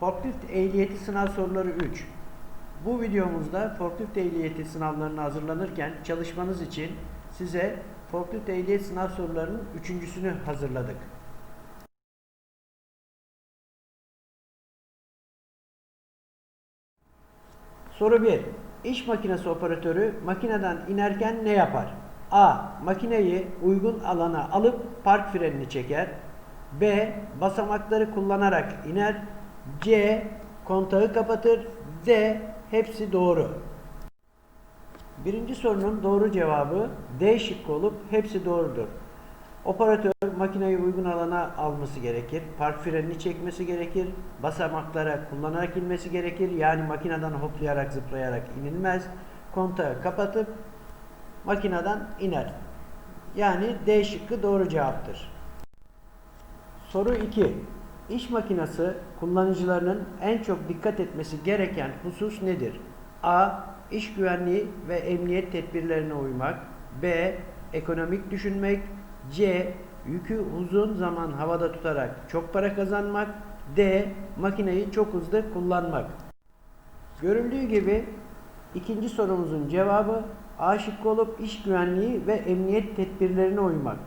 Forklift ehliyeti sınav soruları 3. Bu videomuzda forklift ehliyeti sınavlarına hazırlanırken çalışmanız için size forklift ehliyet sınav sorularının üçüncüsünü hazırladık. Soru 1. İş makinesi operatörü makineden inerken ne yapar? A. Makineyi uygun alana alıp park frenini çeker. B. Basamakları kullanarak iner. C. Kontağı kapatır. D. Hepsi doğru. Birinci sorunun doğru cevabı D şıkkı olup hepsi doğrudur. Operatör makineyi uygun alana alması gerekir. Park frenini çekmesi gerekir. Basamaklara kullanarak inmesi gerekir. Yani makineden hoplayarak zıplayarak inilmez. Kontağı kapatıp makineden iner. Yani D şıkkı doğru cevaptır. Soru 2. İş makinesi kullanıcılarının en çok dikkat etmesi gereken husus nedir? A. İş güvenliği ve emniyet tedbirlerine uymak. B. Ekonomik düşünmek. C. Yükü uzun zaman havada tutarak çok para kazanmak. D. Makineyi çok hızlı kullanmak. Görüldüğü gibi ikinci sorumuzun cevabı A şıkkı olup iş güvenliği ve emniyet tedbirlerine uymak.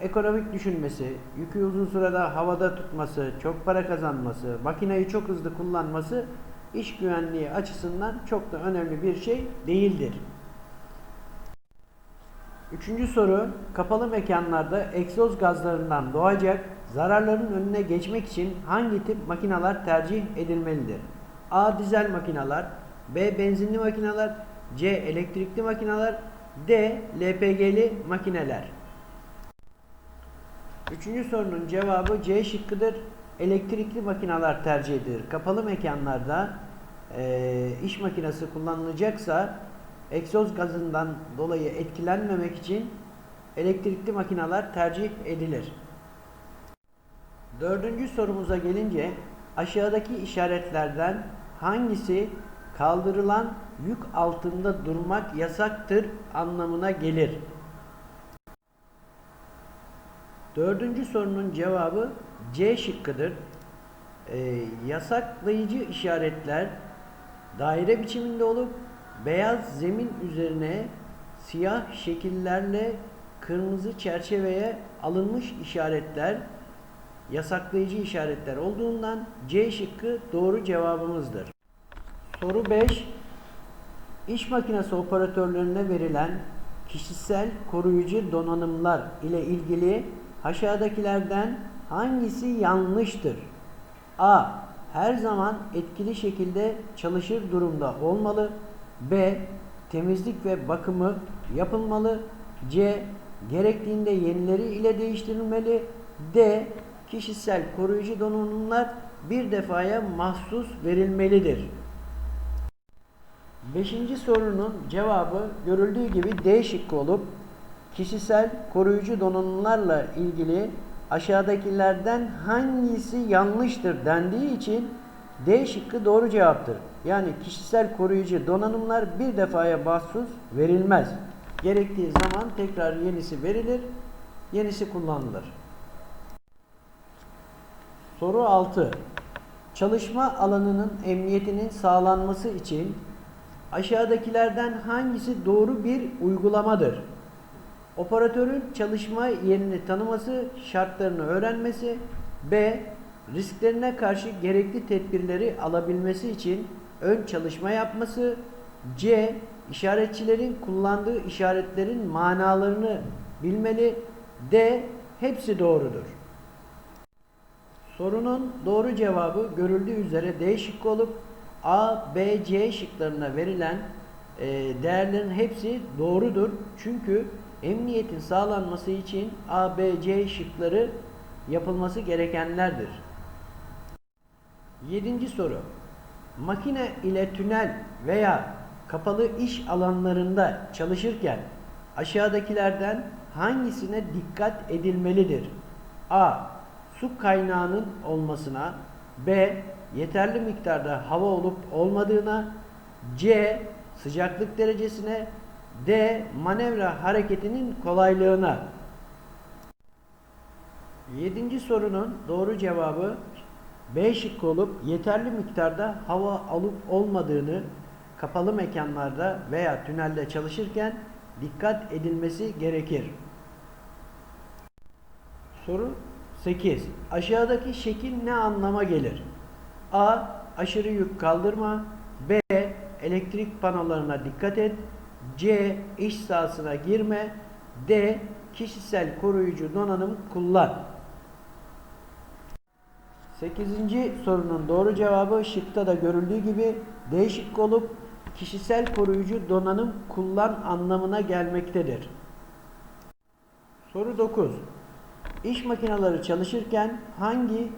Ekonomik düşünmesi, yükü uzun sürede havada tutması, çok para kazanması, makineyi çok hızlı kullanması iş güvenliği açısından çok da önemli bir şey değildir. Üçüncü soru, kapalı mekanlarda egzoz gazlarından doğacak zararların önüne geçmek için hangi tip makineler tercih edilmelidir? A. Dizel makineler, B. Benzinli makineler, C. Elektrikli makineler, D. LPG'li makineler. Üçüncü sorunun cevabı C şıkkıdır. Elektrikli makineler tercih edilir. Kapalı mekanlarda e, iş makinesi kullanılacaksa egzoz gazından dolayı etkilenmemek için elektrikli makineler tercih edilir. Dördüncü sorumuza gelince aşağıdaki işaretlerden hangisi kaldırılan yük altında durmak yasaktır anlamına gelir? Dördüncü sorunun cevabı C şıkkıdır. Ee, yasaklayıcı işaretler daire biçiminde olup beyaz zemin üzerine siyah şekillerle kırmızı çerçeveye alınmış işaretler yasaklayıcı işaretler olduğundan C şıkkı doğru cevabımızdır. Soru 5. İş makinesi operatörlerine verilen kişisel koruyucu donanımlar ile ilgili aşağıdakilerden hangisi yanlıştır? A. Her zaman etkili şekilde çalışır durumda olmalı. B. Temizlik ve bakımı yapılmalı. C. Gerektiğinde yenileri ile değiştirilmeli. D. Kişisel koruyucu donanımlar bir defaya mahsus verilmelidir. Beşinci sorunun cevabı görüldüğü gibi D şıkkı olup kişisel koruyucu donanımlarla ilgili aşağıdakilerden hangisi yanlıştır dendiği için D şıkkı doğru cevaptır. Yani kişisel koruyucu donanımlar bir defaya mahsus verilmez. Gerektiği zaman tekrar yenisi verilir, yenisi kullanılır. Soru 6. Çalışma alanının emniyetinin sağlanması için aşağıdakilerden hangisi doğru bir uygulamadır? Operatörün çalışma yerini tanıması, şartlarını öğrenmesi, B. Risklerine karşı gerekli tedbirleri alabilmesi için ön çalışma yapması, C. işaretçilerin kullandığı işaretlerin manalarını bilmeli, D. Hepsi doğrudur. Sorunun doğru cevabı görüldüğü üzere D şıkkı olup A, B, C şıklarına verilen e, değerlerin hepsi doğrudur. Çünkü emniyetin sağlanması için A, B, C şıkları yapılması gerekenlerdir. Yedinci soru. Makine ile tünel veya kapalı iş alanlarında çalışırken aşağıdakilerden hangisine dikkat edilmelidir? A. Su kaynağının olmasına B. Yeterli miktarda hava olup olmadığına C. Sıcaklık derecesine D. Manevra hareketinin kolaylığına. Yedinci sorunun doğru cevabı B şıkkı olup yeterli miktarda hava alıp olmadığını kapalı mekanlarda veya tünelde çalışırken dikkat edilmesi gerekir. Soru 8. Aşağıdaki şekil ne anlama gelir? A. Aşırı yük kaldırma. B. Elektrik panolarına dikkat et. C. İş sahasına girme. D. Kişisel koruyucu donanım kullan. 8. sorunun doğru cevabı şıkta da görüldüğü gibi D şıkkı olup kişisel koruyucu donanım kullan anlamına gelmektedir. Soru 9. İş makineleri çalışırken hangi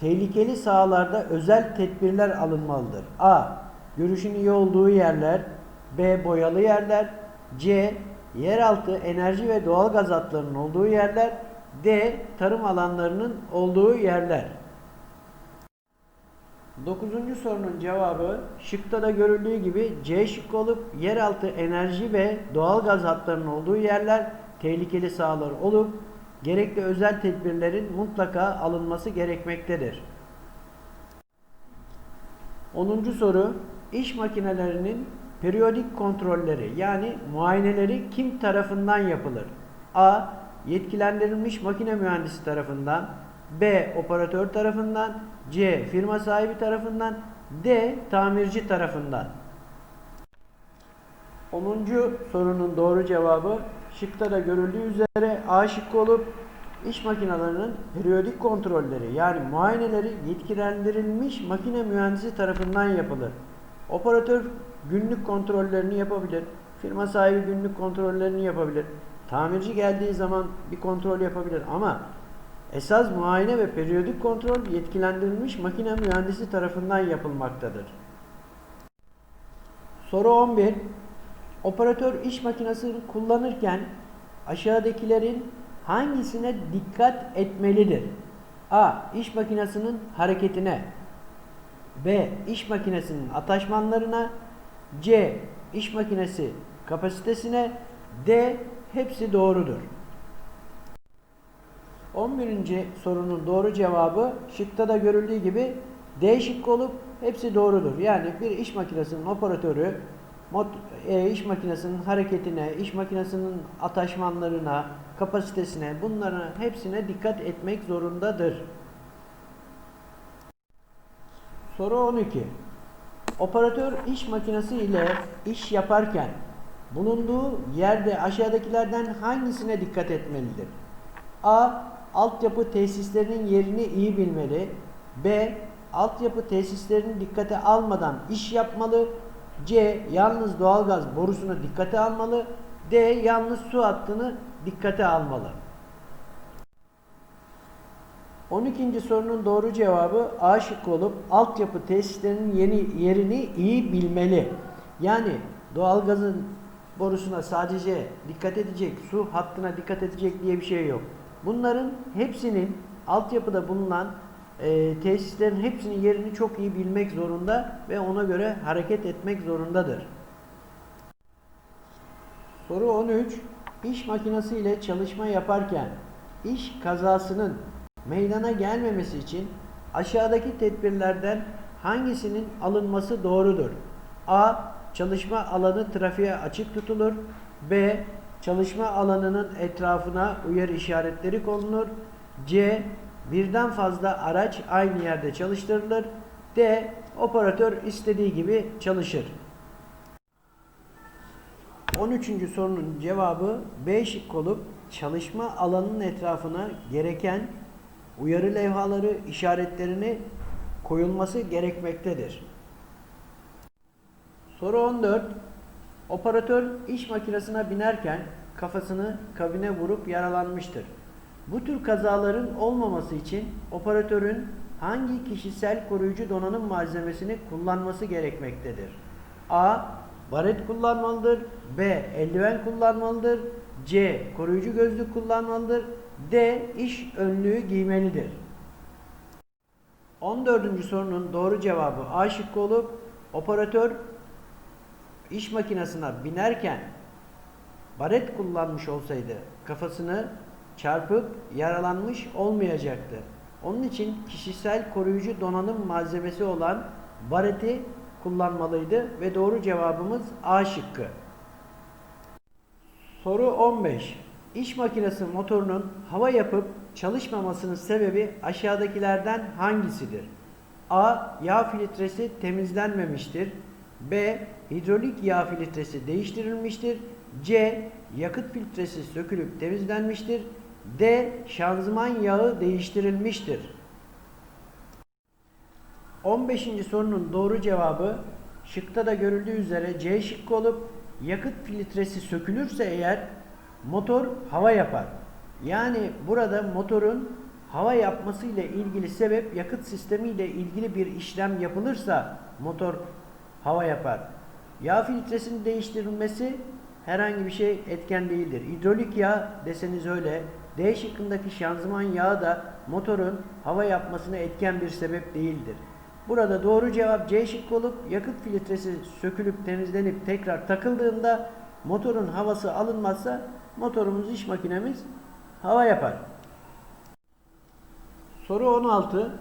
tehlikeli sahalarda özel tedbirler alınmalıdır? A. Görüşün iyi olduğu yerler B. Boyalı yerler C. Yeraltı enerji ve doğal gaz hatlarının olduğu yerler D. Tarım alanlarının olduğu yerler. Dokuzuncu sorunun cevabı şıkta da görüldüğü gibi C şıkkı olup yeraltı enerji ve doğal gaz hatlarının olduğu yerler tehlikeli sahalar olup gerekli özel tedbirlerin mutlaka alınması gerekmektedir. 10. soru iş makinelerinin periyodik kontrolleri yani muayeneleri kim tarafından yapılır? A. Yetkilendirilmiş makine mühendisi tarafından B. Operatör tarafından C. Firma sahibi tarafından D. Tamirci tarafından 10. sorunun doğru cevabı şıkta da görüldüğü üzere A şıkkı olup iş makinelerinin periyodik kontrolleri yani muayeneleri yetkilendirilmiş makine mühendisi tarafından yapılır. Operatör günlük kontrollerini yapabilir. Firma sahibi günlük kontrollerini yapabilir. Tamirci geldiği zaman bir kontrol yapabilir ama esas muayene ve periyodik kontrol yetkilendirilmiş makine mühendisi tarafından yapılmaktadır. Soru 11. Operatör iş makinesini kullanırken aşağıdakilerin hangisine dikkat etmelidir? A. İş makinesinin hareketine B. İş makinesinin ataşmanlarına C. İş makinesi kapasitesine D. Hepsi doğrudur. 11. sorunun doğru cevabı şıkta da görüldüğü gibi D şıkkı olup hepsi doğrudur. Yani bir iş makinesinin operatörü e, iş makinesinin hareketine, iş makinesinin ataşmanlarına, kapasitesine bunların hepsine dikkat etmek zorundadır. Soru 12. Operatör iş makinesi ile iş yaparken bulunduğu yerde aşağıdakilerden hangisine dikkat etmelidir? A. Altyapı tesislerinin yerini iyi bilmeli. B. Altyapı tesislerini dikkate almadan iş yapmalı. C. Yalnız doğalgaz borusunu dikkate almalı. D. Yalnız su hattını dikkate almalı. 12. sorunun doğru cevabı A şıkkı olup altyapı tesislerinin yeni yerini iyi bilmeli. Yani doğalgazın borusuna sadece dikkat edecek, su hattına dikkat edecek diye bir şey yok. Bunların hepsinin altyapıda bulunan e, tesislerin hepsinin yerini çok iyi bilmek zorunda ve ona göre hareket etmek zorundadır. Soru 13. İş makinesi ile çalışma yaparken iş kazasının meydana gelmemesi için aşağıdaki tedbirlerden hangisinin alınması doğrudur? A. Çalışma alanı trafiğe açık tutulur. B. Çalışma alanının etrafına uyarı işaretleri konulur. C. Birden fazla araç aynı yerde çalıştırılır. D. Operatör istediği gibi çalışır. 13. sorunun cevabı B şık olup çalışma alanının etrafına gereken uyarı levhaları işaretlerini koyulması gerekmektedir. Soru 14. Operatör iş makinesine binerken kafasını kabine vurup yaralanmıştır. Bu tür kazaların olmaması için operatörün hangi kişisel koruyucu donanım malzemesini kullanması gerekmektedir? A. Baret kullanmalıdır. B. Eldiven kullanmalıdır. C. Koruyucu gözlük kullanmalıdır. D. İş önlüğü giymelidir. 14. sorunun doğru cevabı A şıkkı olup operatör iş makinesine binerken baret kullanmış olsaydı kafasını çarpıp yaralanmış olmayacaktı. Onun için kişisel koruyucu donanım malzemesi olan bareti kullanmalıydı ve doğru cevabımız A şıkkı. Soru 15. İş makinesi motorunun hava yapıp çalışmamasının sebebi aşağıdakilerden hangisidir? A. Yağ filtresi temizlenmemiştir. B. Hidrolik yağ filtresi değiştirilmiştir. C. Yakıt filtresi sökülüp temizlenmiştir. D. Şanzıman yağı değiştirilmiştir. 15. sorunun doğru cevabı şıkta da görüldüğü üzere C şıkkı olup yakıt filtresi sökülürse eğer motor hava yapar. Yani burada motorun hava yapması ile ilgili sebep yakıt sistemi ile ilgili bir işlem yapılırsa motor hava yapar. Yağ filtresinin değiştirilmesi herhangi bir şey etken değildir. Hidrolik yağ deseniz öyle. D şıkkındaki şanzıman yağı da motorun hava yapmasına etken bir sebep değildir. Burada doğru cevap C şıkkı olup yakıt filtresi sökülüp temizlenip tekrar takıldığında motorun havası alınmazsa motorumuz iş makinemiz hava yapar. Soru 16.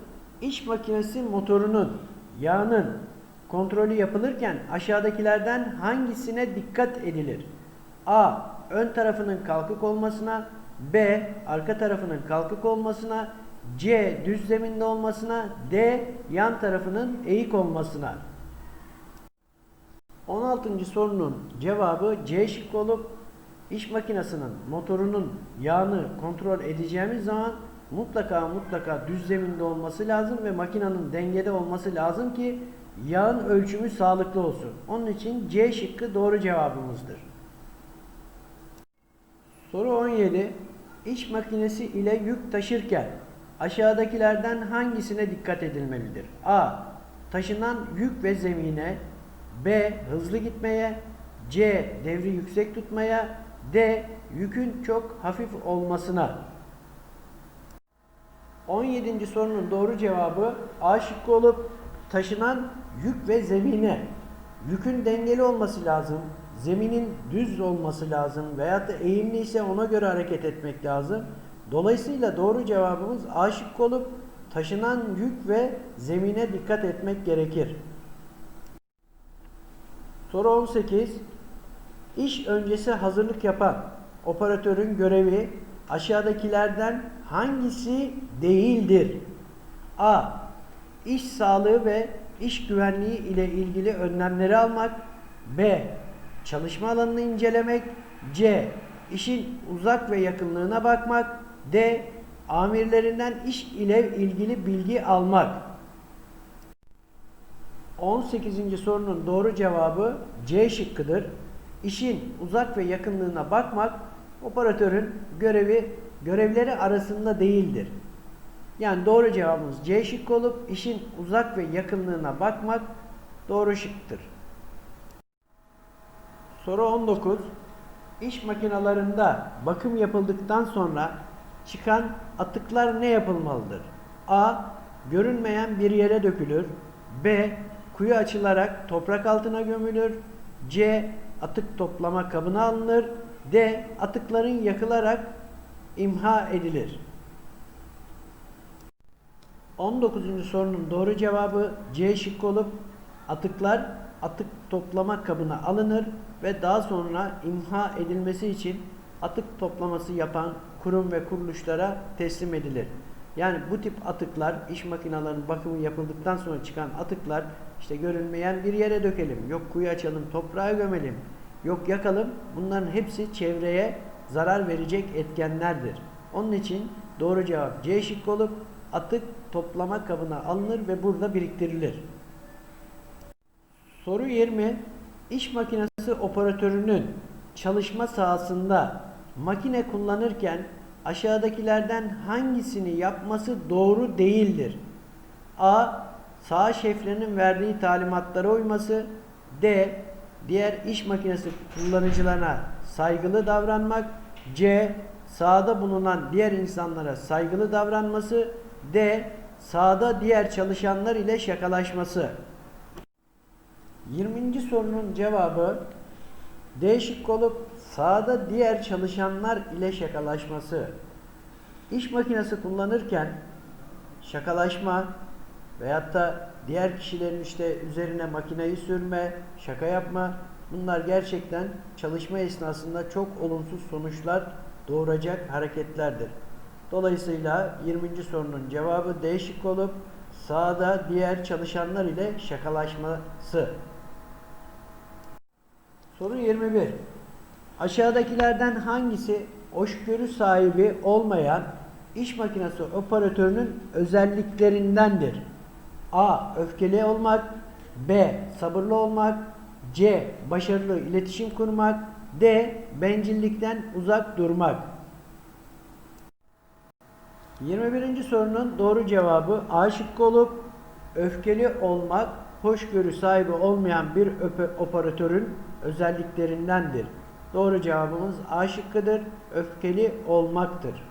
İş makinesi motorunun yağının kontrolü yapılırken aşağıdakilerden hangisine dikkat edilir? A. Ön tarafının kalkık olmasına B. Arka tarafının kalkık olmasına C. Düz zeminde olmasına D. Yan tarafının eğik olmasına 16. sorunun cevabı C şıkkı olup iş makinesinin motorunun yağını kontrol edeceğimiz zaman mutlaka mutlaka düz zeminde olması lazım ve makinenin dengede olması lazım ki yağın ölçümü sağlıklı olsun. Onun için C şıkkı doğru cevabımızdır. Soru 17. İş makinesi ile yük taşırken aşağıdakilerden hangisine dikkat edilmelidir? A. Taşınan yük ve zemine B. Hızlı gitmeye C. Devri yüksek tutmaya D. Yükün çok hafif olmasına 17. sorunun doğru cevabı A şıkkı olup taşınan yük ve zemine yükün dengeli olması lazım. Zeminin düz olması lazım veyahut da eğimli ise ona göre hareket etmek lazım. Dolayısıyla doğru cevabımız A şıkkı olup taşınan yük ve zemine dikkat etmek gerekir. Soru 18. İş öncesi hazırlık yapan operatörün görevi aşağıdakilerden hangisi değildir? A. İş sağlığı ve iş güvenliği ile ilgili önlemleri almak. B. Çalışma alanını incelemek. C. İşin uzak ve yakınlığına bakmak. D. Amirlerinden iş ile ilgili bilgi almak. 18. sorunun doğru cevabı C şıkkıdır. İşin uzak ve yakınlığına bakmak operatörün görevi görevleri arasında değildir. Yani doğru cevabımız C şıkkı olup işin uzak ve yakınlığına bakmak doğru şıktır. Soru 19. İş makinalarında bakım yapıldıktan sonra çıkan atıklar ne yapılmalıdır? A. Görünmeyen bir yere dökülür. B. Kuyu açılarak toprak altına gömülür. C. Atık toplama kabına alınır. D. Atıkların yakılarak imha edilir. 19. sorunun doğru cevabı C şıkkı olup atıklar atık toplama kabına alınır ve daha sonra imha edilmesi için atık toplaması yapan kurum ve kuruluşlara teslim edilir. Yani bu tip atıklar iş makinelerinin bakımı yapıldıktan sonra çıkan atıklar işte görünmeyen bir yere dökelim. Yok kuyu açalım, toprağa gömelim. Yok yakalım. Bunların hepsi çevreye zarar verecek etkenlerdir. Onun için doğru cevap C şıkkı olup atık toplama kabına alınır ve burada biriktirilir. Soru 20. İş makinesi operatörünün çalışma sahasında makine kullanırken aşağıdakilerden hangisini yapması doğru değildir? A. Sağ şeflerinin verdiği talimatlara uyması. D. Diğer iş makinesi kullanıcılarına saygılı davranmak. C. Sahada bulunan diğer insanlara saygılı davranması. D. Sahada diğer çalışanlar ile şakalaşması. 20. sorunun cevabı D şıkkı olup sahada diğer çalışanlar ile şakalaşması. İş makinesi kullanırken şakalaşma veyahut da diğer kişilerin işte üzerine makineyi sürme, şaka yapma bunlar gerçekten çalışma esnasında çok olumsuz sonuçlar doğuracak hareketlerdir. Dolayısıyla 20. sorunun cevabı değişik olup sahada diğer çalışanlar ile şakalaşması. Soru 21. Aşağıdakilerden hangisi hoşgörü sahibi olmayan iş makinesi operatörünün özelliklerindendir? A. Öfkeli olmak B. Sabırlı olmak C. Başarılı iletişim kurmak D. Bencillikten uzak durmak 21. sorunun doğru cevabı A şıkkı olup öfkeli olmak hoşgörü sahibi olmayan bir operatörün özelliklerindendir. Doğru cevabımız A şıkkıdır. Öfkeli olmaktır.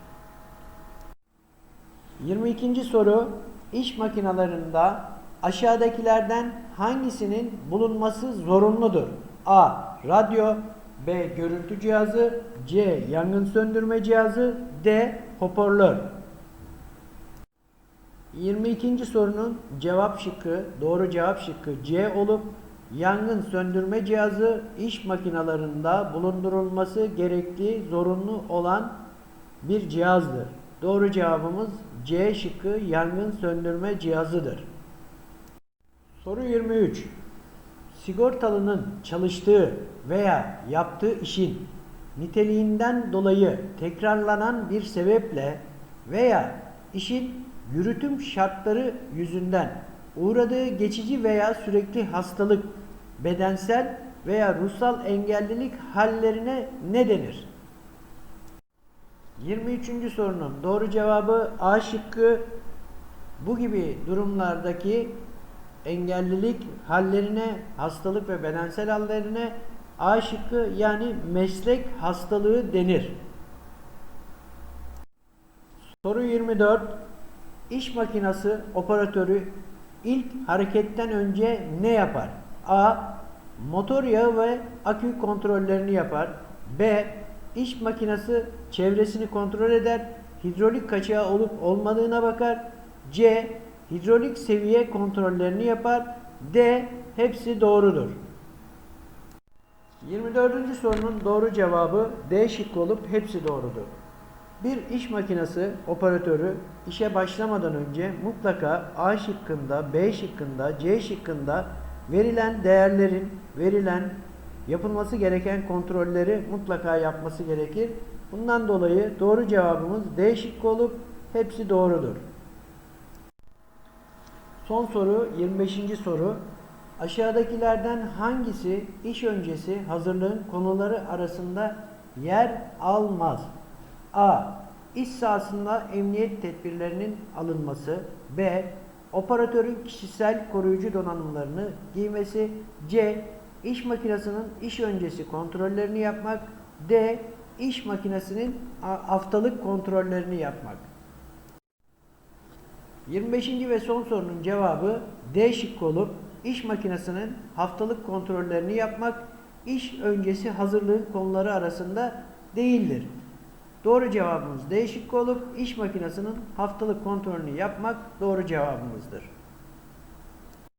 22. soru iş makinalarında aşağıdakilerden hangisinin bulunması zorunludur? A. Radyo B. Görüntü cihazı C. Yangın söndürme cihazı D. Hoparlör 22. sorunun cevap şıkkı, doğru cevap şıkkı C olup yangın söndürme cihazı iş makinalarında bulundurulması gerektiği zorunlu olan bir cihazdır. Doğru cevabımız C şıkkı yangın söndürme cihazıdır. Soru 23. Sigortalının çalıştığı veya yaptığı işin niteliğinden dolayı tekrarlanan bir sebeple veya işin yürütüm şartları yüzünden uğradığı geçici veya sürekli hastalık, bedensel veya ruhsal engellilik hallerine ne denir? 23. sorunun doğru cevabı A şıkkı bu gibi durumlardaki engellilik hallerine, hastalık ve bedensel hallerine A şıkkı yani meslek hastalığı denir. Soru 24. İş makinası operatörü ilk hareketten önce ne yapar? A. Motor yağı ve akü kontrollerini yapar. B. İş makinesi çevresini kontrol eder. Hidrolik kaçağı olup olmadığına bakar. C. Hidrolik seviye kontrollerini yapar. D. Hepsi doğrudur. 24. sorunun doğru cevabı D şıkkı olup hepsi doğrudur. Bir iş makinesi operatörü işe başlamadan önce mutlaka A şıkkında, B şıkkında, C şıkkında verilen değerlerin, verilen yapılması gereken kontrolleri mutlaka yapması gerekir. Bundan dolayı doğru cevabımız D şıkkı olup hepsi doğrudur. Son soru 25. soru. Aşağıdakilerden hangisi iş öncesi hazırlığın konuları arasında yer almaz? A. İş sahasında emniyet tedbirlerinin alınması. B. Operatörün kişisel koruyucu donanımlarını giymesi. C. İş makinesinin iş öncesi kontrollerini yapmak. D. İş makinesinin haftalık kontrollerini yapmak. 25. ve son sorunun cevabı D şıkkı olup iş makinesinin haftalık kontrollerini yapmak iş öncesi hazırlığın konuları arasında değildir. Doğru cevabımız D şıkkı olup iş makinesinin haftalık kontrolünü yapmak doğru cevabımızdır.